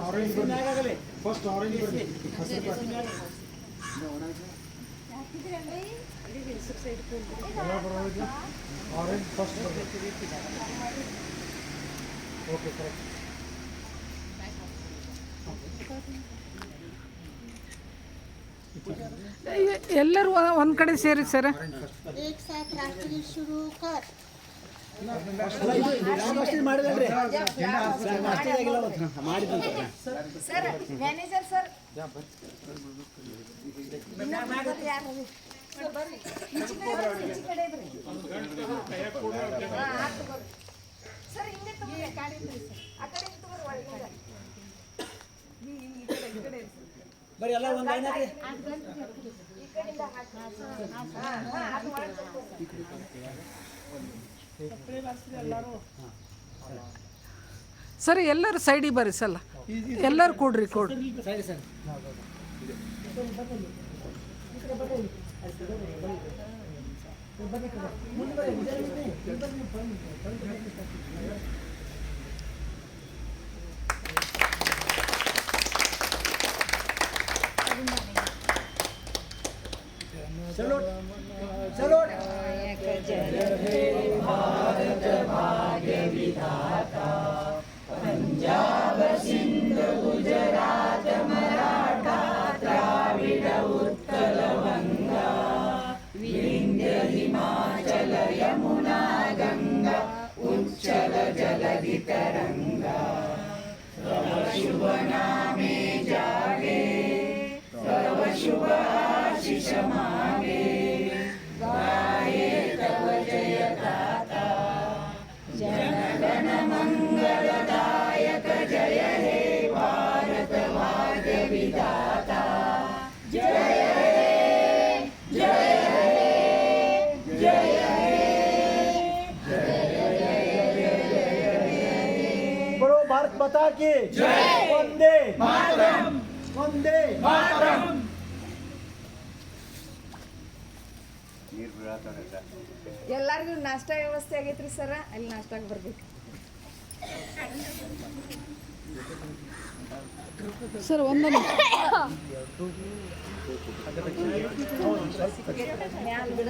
Orange first orange ಬರಲಿ ಹಸಿರು ಬರಲಿ ಎಲ್ಲ ಬರೋದು ಆರೆಂಜ್ ಫಸ್ಟ್ ಬರಲಿ ಓಕೆ ಕರೆಕ್ಟ್ ಎಲ್ಲರೂ ಒ- ಒಂದ್ ಕಡೆ ಸೇರಿ ಸರ್ एक साथ राष्ट्रीय शुरू कर ಬರೀ ಎಲ್ಲ ಒಂದು ಐನಾಗ್ರಿ ಈ ಕಡೆಯಿಂದ ಹಾಕಿ. ಹಾ, ಹಾ, ಸರ್. ಎಲ್ಲರೂ ಸೈಡಿಗೆ ಬರ್ರಿ ಸಲ್ಲ ಎಲ್ಲರೂ ಕೊಡ್ರಿ ಕೊಡ್ರಿ शुभ नामे जागे। सर्व शुभ आशिष मागे। ಭಾರತ್ ಮಾತಾ ಕಿ ವಂದೇ ಮಾತರಂ. ಎಲ್ಲರಿಗೂ ನಾಷ್ಟ ವ್ಯವಸ್ಥೆ ಆಗೈತ್ರಿ ಸರ? ಅಲ್ಲಿ ನಾಷ್ಟಾಗ ಬರ್ಬೇಕು. ಸರ್ ಒಂದೊಂದು ಬಿಡ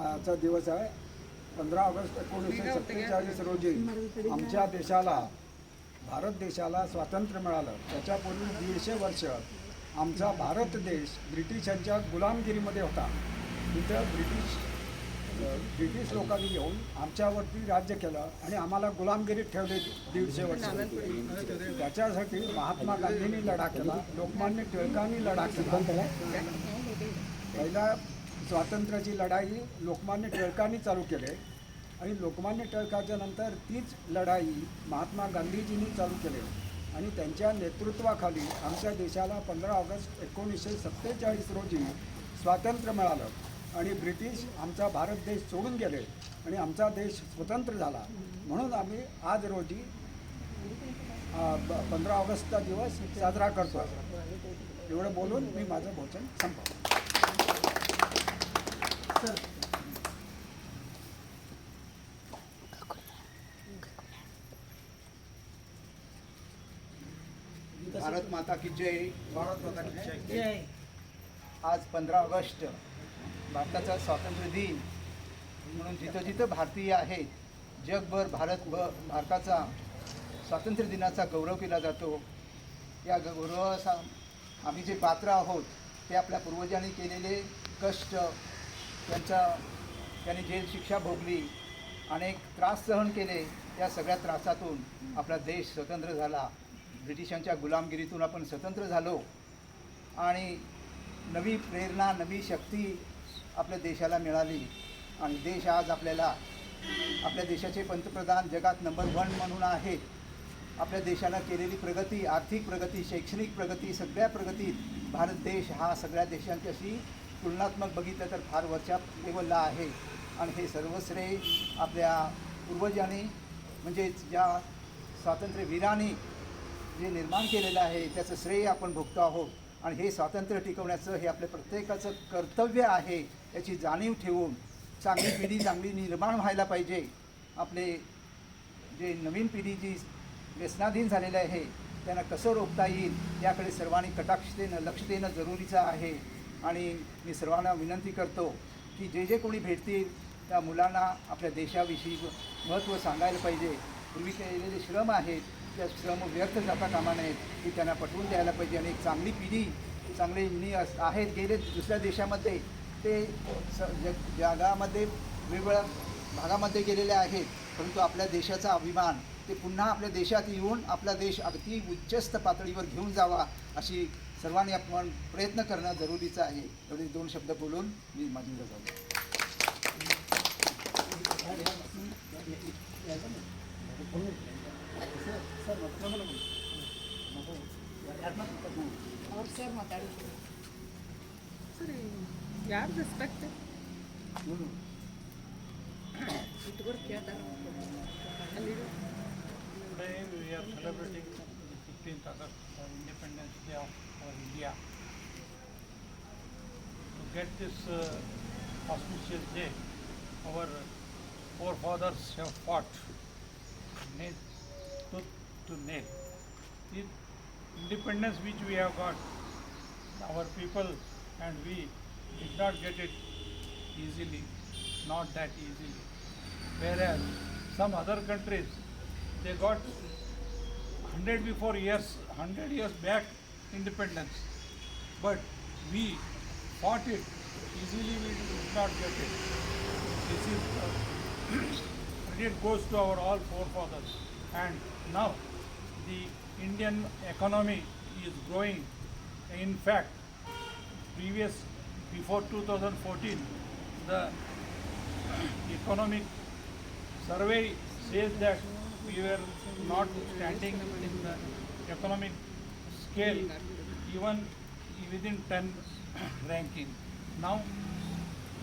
चा दिवस आहे. पंधरा ऑगस्ट एकोणीसशे सत्तेचाळीस रोजी आमच्या देशाला भारत देशाला स्वातंत्र्य मिळालं. त्याच्यापूर्वी दीडशे वर्ष आमचा भारत देश ब्रिटिशांच्या गुलामगिरीमध्ये होता. तिथं ब्रिटिश ब्रिटिश लोकांनी येऊन आमच्यावरती राज्य केलं आणि आम्हाला गुलामगिरीत ठेवले दीडशे वर्ष. त्याच्यासाठी महात्मा गांधींनी लढा केला लोकमान्य टिळकांनी लढा केला. पहिला स्वातंत्र्याची लढाई लोकमान्य टिळकांनी चालू केली. आणि लोकमान्य टिळकाच्या नंतर तीच लढाई महात्मा गांधीजींनी चालू केली. आणि त्यांच्या नेतृत्वाखाली आमच्या देशाला पंधरा ऑगस्ट एकोणीसशे सत्तेचाळीस रोजी स्वातंत्र्य मिळालं. आणि ब्रिटिश आमचा भारत देश सोडून गेले. आणि आमचा देश स्वतंत्र झाला. म्हणून आम्ही आज रोजी पंधरा ऑगस्टचा दिवस साजरा करतो एवढं बोलून मी माझं भोजन संपवतो. भारत माता की जय. भारत माता की जय. जय. आज पंधरा ऑगस्ट भारताचा स्वातंत्र्य दिन. म्हणून जिथं जिथं भारतीय आहेत जगभर भारत व भारताचा स्वातंत्र्य दिनाचा गौरव केला जातो. या गौरवाचा आम्ही जे पात्र आहोत ते आपल्या पूर्वजांनी केलेले कष्ट त्यांचा त्यांनी जेल शिक्षा भोगली अनेक त्रास सहन केले या सगळ्या त्रासातून आपला देश स्वतंत्र झाला. ब्रिटिशांच्या गुलामगिरीतून आपण स्वतंत्र झालो. आणि नवी प्रेरणा नवी शक्ती आपल्या देशाला मिळाली. आणि देश आज आपल्याला आपल्या देशाचे पंतप्रधान जगात नंबर वन म्हणून आहेत. आपल्या देशाला केलेली प्रगती आर्थिक प्रगती शैक्षणिक प्रगती सगळ्या प्रगतीत भारत देश हा सगळ्या देशांच्याशी तुलनात्मक बघितलं तर फार वरच्या लेवलला आहे. आणि हे सर्व श्रेय आपल्या पूर्वजांनी म्हणजेच ज्या स्वातंत्र्यवीरांनी जे निर्माण केलेलं आहे त्याचं श्रेय आपण भोगतो आहोत. आणि हे स्वातंत्र्य टिकवण्याचं हे आपल्या प्रत्येकाचं कर्तव्य आहे याची जाणीव ठेवून चांगली पिढी चांगली निर्माण व्हायला पाहिजे. आपले जे नवीन पिढी जी व्यसनाधीन झालेलं आहे त्यांना कसं रोखता येईल याकडे सर्वांनी कटाक्ष देणं लक्ष देणं जरुरीचं आहे. आणि मी सर्वांना विनंती करतो की जे जे कोणी भेटतील त्या मुलांना आपल्या देशाविषयी महत्त्व सांगायला पाहिजे. पूर्वी केलेले श्रम आहेत त्या श्रम व्यर्थ जाता कामा नयेत ती त्यांना पटवून द्यायला पाहिजे. आणि एक चांगली पिढी चांगले इंजिनियर्स अस- आहेत गेले दुसऱ्या देशामध्ये ते स जग जगामध्ये वेगवेगळ्या भागामध्ये गेलेले आहेत. परंतु आपल्या देशाचा अभिमान ते पुन्हा आपल्या देशात येऊन आपला देश अगदी उच्चस्त पातळीवर घेऊन जावा अशी सर्वांनी आपण प्रयत्न करणं जरुरीचं आहे एवढे दोन शब्द बोलून मी माझी We are celebrating the 15th August, Independence Day of India. To get this uh, auspicious day, our forefathers have fought nail, tooth to nail. The independence which we have got, our people and we did not get it easily, not that easily. Whereas some other countries, they got hundred before years, hundred years back independence. But we fought it, easily we did not get it. This is, uh, credit goes to our all forefathers. And now, the Indian economy is growing. In fact, previous, before 2014, the economic survey says that we were not standing in the economic scale even within 10 ranking. Now,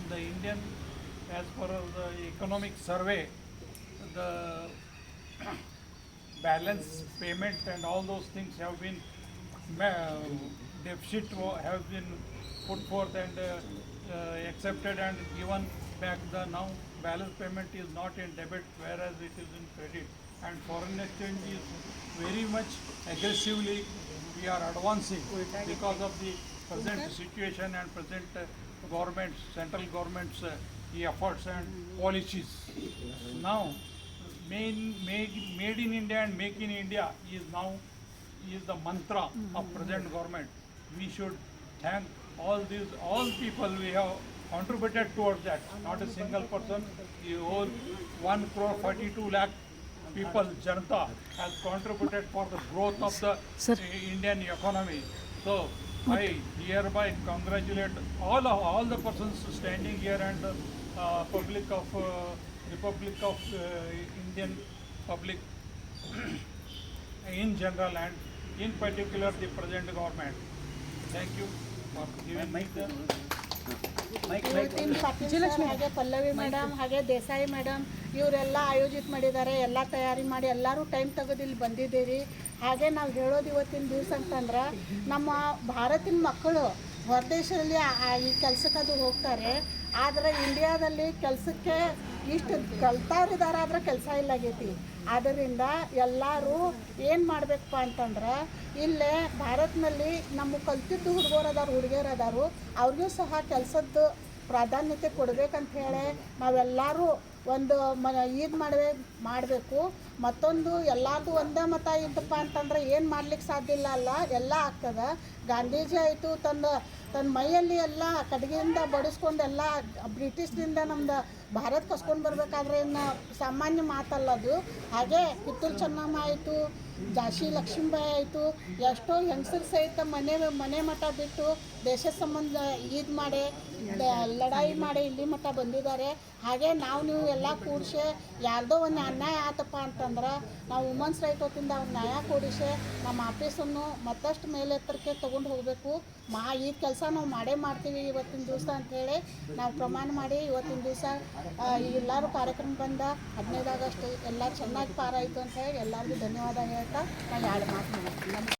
the Indian, as per the economic survey, the balance payment and all those things have been deficit have been put forth and uh, uh, accepted and given back the now balance payment is not in debit whereas it is in credit and foreign exchange is very much aggressively we are advancing because of the present situation and present uh, government's central government's uh, efforts and policies now main made, made in India and make in India is now is the mantra of present government. We should thank all these all people we have contributed towards that. Not a single person. The whole one crore forty two lakh people, Janata, has contributed for the growth of the Sir. Indian economy. So I hereby congratulate all of, all the persons standing here and the uh, public of uh, Republic of uh, Indian public in general and in particular the present government. Thank you for giving me the ಇವತ್ತಿನ ಹಾಗೆ Pallavi madam ಹಾಗೆ Desai madam ಇವರೆಲ್ಲ ಆಯೋಜಿತ ಮಾಡಿದ್ದಾರೆ ಎಲ್ಲ ತಯಾರಿ ಮಾಡಿ ಎಲ್ಲರೂ ಟೈಮ್ ತೆಗೆದು ಇಲ್ಲಿ ಬಂದಿದ್ದೀರಿ. ಹಾಗೆ ನಾವು ಹೇಳೋದು ಇವತ್ತಿನ ದಿವಸ ಅಂತಂದ್ರೆ, ನಮ್ಮ ಭಾರತಿನ ಮಕ್ಕಳು ಹೊರದೇಶದಲ್ಲಿ ಈ ಕೆಲ್ಸಕ್ಕೆ ಅದು ಹೋಗ್ತಾರೆ. ಆದರೆ ಇಂಡಿಯಾದಲ್ಲಿ ಕೆಲಸಕ್ಕೆ ಇಷ್ಟು ಕಲ್ತಾರಿದ್ದಾರೆ ಆದ್ರೆ ಕೆಲಸ ಇಲ್ಲ ಆಗೈತಿ. ಆದ್ದರಿಂದ ಎಲ್ಲರೂ ಏನು ಮಾಡಬೇಕಪ್ಪ ಅಂತಂದ್ರೆ, ಇಲ್ಲೇ ಭಾರತ್ನಲ್ಲಿ ನಮ್ಮ ಕಲ್ತಿದ್ದು ಹುಡುಗರು ಅದಾರು ಹುಡುಗಿಯರು ಅದಾರು ಅವ್ರಿಗೂ ಸಹ ಕೆಲಸದ್ದು ಪ್ರಾಧಾನ್ಯತೆ ಕೊಡ್ಬೇಕಂತ ಹೇಳಿ ನಾವೆಲ್ಲರೂ ಒಂದು ಮ ಇದು ಮಾಡಬೇ, ಮಾಡಬೇಕು. ಮತ್ತೊಂದು ಎಲ್ಲಾರ್ದು ಒಂದೇ ಮತ ಇದ್ದಪ್ಪ ಅಂತಂದ್ರೆ ಏನು ಮಾಡ್ಲಿಕ್ಕೆ ಸಾಧ್ಯ ಇಲ್ಲ ಅಲ್ಲ, ಎಲ್ಲ ಆಗ್ತದೆ. ಗಾಂಧೀಜಿ ಆಯಿತು ತನ್ನ ತನ್ನ ಮೈಯಲ್ಲಿ ಎಲ್ಲ ಕಟ್ಟಿಗೆಯಿಂದ ಬಡಿಸ್ಕೊಂಡು ಎಲ್ಲ ಬ್ರಿಟಿಷ್ದಿಂದ ನಮ್ದು ಭಾರತ ಕಸ್ಕೊಂಡು ಬರ್ಬೇಕಾದ್ರೆ ಇನ್ನು ಸಾಮಾನ್ಯ ಮಾತಲ್ಲ ಅದು. ಹಾಗೆ ಕಿತ್ತೂರು ಚೆನ್ನಮ್ಮ ಆಯಿತು, ಜಾಶಿ ಲಕ್ಷ್ಮೀಬಾಯಿ ಆಯಿತು, ಎಷ್ಟೋ ಹೆಂಗಸರು ಸಹಿತ ಮನೆ ಮನೆ ಮಠ ಬಿಟ್ಟು ದೇಶ ಸಂಬಂಧ ಇದು ಮಾಡಿ ಲಡಾಯಿ ಮಾಡಿ ಇಲ್ಲಿ ಮಠ ಬಂದಿದ್ದಾರೆ. ಹಾಗೆ ನಾವು ನೀವು ಎಲ್ಲ ಕೂಡಿಸೆ ಯಾರ್ದೋ ಒಂದು ಅನ್ಯಾಯ ಆತಪ್ಪ ಅಂತಂದ್ರೆ ನಾವು ವುಮನ್ಸ್ ರೈಟ್ ಹೊತ್ತಿಂದ ಅವ್ನ ನ್ಯಾಯ ಕೂಡಿಸೆ ನಮ್ಮ ಆಫೀಸನ್ನು ಮತ್ತಷ್ಟು ಮೇಲೆತ್ತರಕ್ಕೆ ತೊಗೊಂಡು ಹೋಗಬೇಕು. ಮಾ ಈ ಕೆಲಸ ನಾವು ಮಾಡೇ ಮಾಡ್ತೀವಿ ಇವತ್ತಿನ ದಿವಸ ಅಂಥೇಳಿ ನಾವು ಪ್ರಮಾಣ ಮಾಡಿ ಇವತ್ತಿನ ದಿವಸ ಎಲ್ಲರೂ ಕಾರ್ಯಕ್ರಮ ಬಂದ ಹದಿನೈದು ಆಗಸ್ಟ್ ಎಲ್ಲ ಚೆನ್ನಾಗಿ ಪಾರಾಯಿತು ಅಂತ ಹೇಳಿ ಎಲ್ಲರಿಗೂ ಧನ್ಯವಾದ ಹೇಳ್ತಾ ನಾನು ಎರಡು ಮಾತು ಮಾಡ್ತೀನಿ